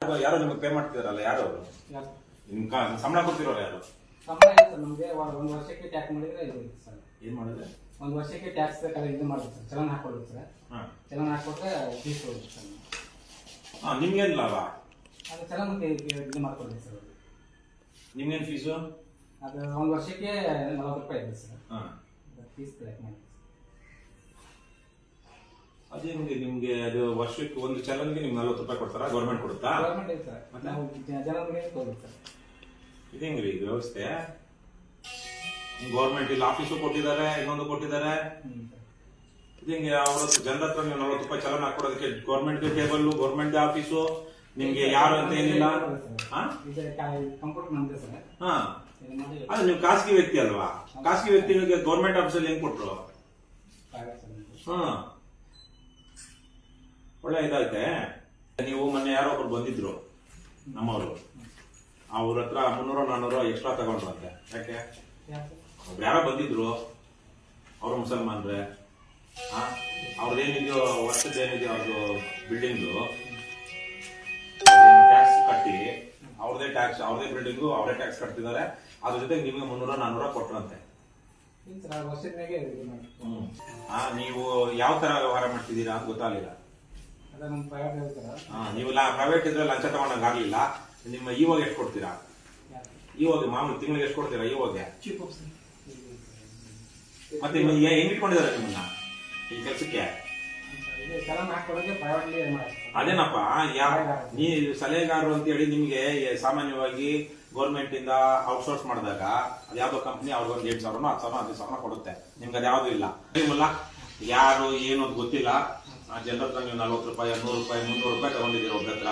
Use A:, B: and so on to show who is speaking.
A: ಯಾರೋ- ನಿಮ್ಗೆ ಪೇ ಮಾಡ್ತಿದಾರಲ್ಲ ಯಾರು ಅವರು?
B: ಯಾರು?
A: ನಿಮ್ ಕಾ- ಸಂಬಳ ಕೊಡ್ತಿರೋರು ಯಾರು?
B: ಸಂಬಳ ಇಲ್ಲ ಸರ್ ನಮಗೆ ಒಂದು ವರ್ಷಕ್ಕೆ ಟ್ಯಾಕ್ಸ್ ಮಾಡಿದ್ರೆ ಇದು ಇರುತ್ತೆ ಸರ್.
A: ಏನ್ ಮಾಡಿದ್ರೆ?
B: ಒಂದು ವರ್ಷಕ್ಕೆ ಟ್ಯಾಕ್ಸ್ ಬೇಕಾದ್ರೆ ಇದು ಮಾಡ್ಬೇಕು ಸರ್ ಚಲನ್ ಹಾಕೊಳ್ಬೇಕು ಸರ್.
A: ಹಾ.
B: ಚಲನ್ ಹಾಕೊಟ್ರೆ ಫೀಸ್ ಕೊಡ್ಬೇಕು ಸರ್. ನಾವು.
A: ಹಾ ನಿಮ್ಗೇನ್ ಲಾಭ?
B: ಅದು ಚಲನ್ ಇದು ಮಾಡ್ಕೊಳ್ಬೇಕು ಸರ್. ಅದು.
A: ನಿಮ್ಗೇನ್ ಫೀಸು
B: ಅದು ಒಂದು ವರ್ಷಕ್ಕೆ ನಲವತ್ತು ರೂಪಾಯಿ ಇದೆ ಸರ್.
A: ಹಾ.
B: ಫೀಸ್ ಕಲೆಕ್ಟ್ ಮಾಡಿ
A: ಅದೇ ನಿಮ್ಗೆ ನಿಮ್ಗೆ ಅದು ವರ್ಷಕ್ಕೆ ಒಂದು ಚಲನ್ಗೆ ನಿಮ್ಗೆ ನಲ್ವತ್ತು ರೂಪಾಯಿ ಕೊಡ್ತಾರಾ? ಗೌರ್ಮೆಂಟ್ ಕೊಡುತ್ತಾ?
B: ಗೌರ್ಮೆಂಟ್
A: ಮತ್ತೆ?
B: ನಾವು ಜನರಿಗೆ
A: ಇದು ಹೆಂಗ್ರಿ ಇದು ವ್ಯವಸ್ಥೆ? ಗೌರ್ಮೆಂಟ್ ಇಲ್ಲಿ ಆಫೀಸು ಕೊಟ್ಟಿದ್ದಾರೆ ಇನ್ನೊಂದು ಕೊಟ್ಟಿದ್ದಾರೆ. ಇದು ಹೆಂಗೆ ಅವ್ರ ಹತ್ರ ಜನರ ಹತ್ರ ನೀವು ನಲ್ವತ್ತು ರೂಪಾಯಿ ಚಲನ್ ಹಾಕೊಡೋದಕ್ಕೆ ಗೌರ್ಮೆಂಟ್ ಟೇಬಲ್ ಗೌರ್ಮೆಂಟ್ ಆಫೀಸು ನಿಮ್ಗೆ ಯಾರು ಅಂತ ಏನಿಲ್ಲ. ಹಾ?
B: ಇದು ಕಂಪ್ಯೂಟರ್ ನಮ್ದೆ ಸರ್.
A: ಹಾ.
B: ಇದು ಮಾಡಿ
A: ಅದು ನೀವು ಖಾಸಗಿ ವ್ಯಕ್ತಿ ಅಲ್ವಾ? ಖಾಸಗಿ ವ್ಯಕ್ತಿಗಳಿಗೆ ಗೌರ್ಮೆಂಟ್ ಆಫೀಸಲ್ಲಿ ಹೆಂಗ್ ಕೊಟ್ರು?
B: private ಸರ್ ನಮ್ದು.
A: ಹಾ. ಒಳ್ಳೆ ಇದಾಯ್ತೆ? ನೀವು ಮೊನ್ನೆ ಯಾರೋ ಒಬ್ರು ಬಂದಿದ್ರು ನಮ್ಮವರು. ಅವ್ರ ಹತ್ರ ಮುನ್ನೂರ ನಾನೂರ ಎಕ್ಸ್ಟ್ರಾ ತಗೊಂಡ್ರಂತೆ. ಯಾಕೆ? ಒಬ್ರು ಯಾರೋ ಬಂದಿದ್ರು ಅವರು ಮುಸಲ್ಮಾನ್ರೆ. ಅವ್ರದ್ದೇನಿದೆಯೋ ವರ್ಷದ್ದೇನಿದೆಯೋ ಅವ್ರದ್ದು ಬಿಲ್ಡಿಂಗು ಟ್ಯಾಕ್ಸ್ ಕಟ್ಟಿ ಅವ್ರದೇ ಟ್ಯಾಕ್ಸ್ ಅವ್ರದೇ ಬಿಲ್ಡಿಂಗು ಅವರೇ ಟ್ಯಾಕ್ಸ್ ಕಟ್ತಿದ್ದಾರೆ. ಅದ್ರ ಜೊತೆಗೆ ನಿಮಗೆ ಮುನ್ನೂರ ನಾನೂರ ಕೊಟ್ರಂತೆ. ನೀವು ಯಾವ ತರ ವ್ಯವಹಾರ ಮಾಡ್ತಿದ್ದೀರಾ ಅಂತ ಗೊತ್ತಾಗಲಿಲ್ಲ.
B: ನಮ್ಮ ಪ್ರೈವೇಟ್
A: ಇದ್ರೆ ಲಂಚ ತಗೊಂಡಂಗೆ ಆಗ್ಲಿಲ್ಲ. ನಿಮ್ಮ ಇವಾಗ ಎಷ್ಟು ಕೊಡ್ತೀರಾ? ಇವಾಗ ಮಾಮೂಲಿ ತಿಂಗಳಿಗೆ ಎಷ್ಟು ಕೊಡ್ತೀರಾ ಇವಾಗ? ಮತ್ತೆ ಹೆಂಗ್ ಇಟ್ಕೊಂಡಿದ್ದಾರೆ ನಿಮ್ಮನ್ನ ಈ ಕೆಲಸಕ್ಕೆ? ಅದೇನಪ್ಪ ನೀ ಸಲಹೆಗಾರರು ಅಂತ ಹೇಳಿ ನಿಮ್ಗೆ ಸಾಮಾನ್ಯವಾಗಿ ಗೌರ್ಮೆಂಟ್ ಇಂದ ಔಟ್ಸೋರ್ಸ್ ಮಾಡಿದಾಗ ಅದ್ಯಾವ್ದೋ ಕಂಪ್ನಿ ಅವ್ರಿಗೊಂದು ಎಂಟು ಸಾವಿರನೋ ಹತ್ತು ಸಾವಿರ ಹದಿನೈದು ಸಾವಿರ ಕೊಡುತ್ತೆ. ನಿಮ್ಗೆ ಅದ್ಯಾವುದೂ ಇಲ್ಲ. ನಿಮ್ಮಲ್ಲ ಯಾರು ಏನು ಗೊತ್ತಿಲ್ಲ. ಆ ಜನರ ಹತ್ರ ನೀವು ನಲ್ವತ್ತು ರೂಪಾಯಿ ನೂರು ರೂಪಾಯಿ ಮುನ್ನೂರು ರೂಪಾಯಿ ತಗೊಂಡಿದ್ದೀರ ಒಬ್ಬರ ಹತ್ರ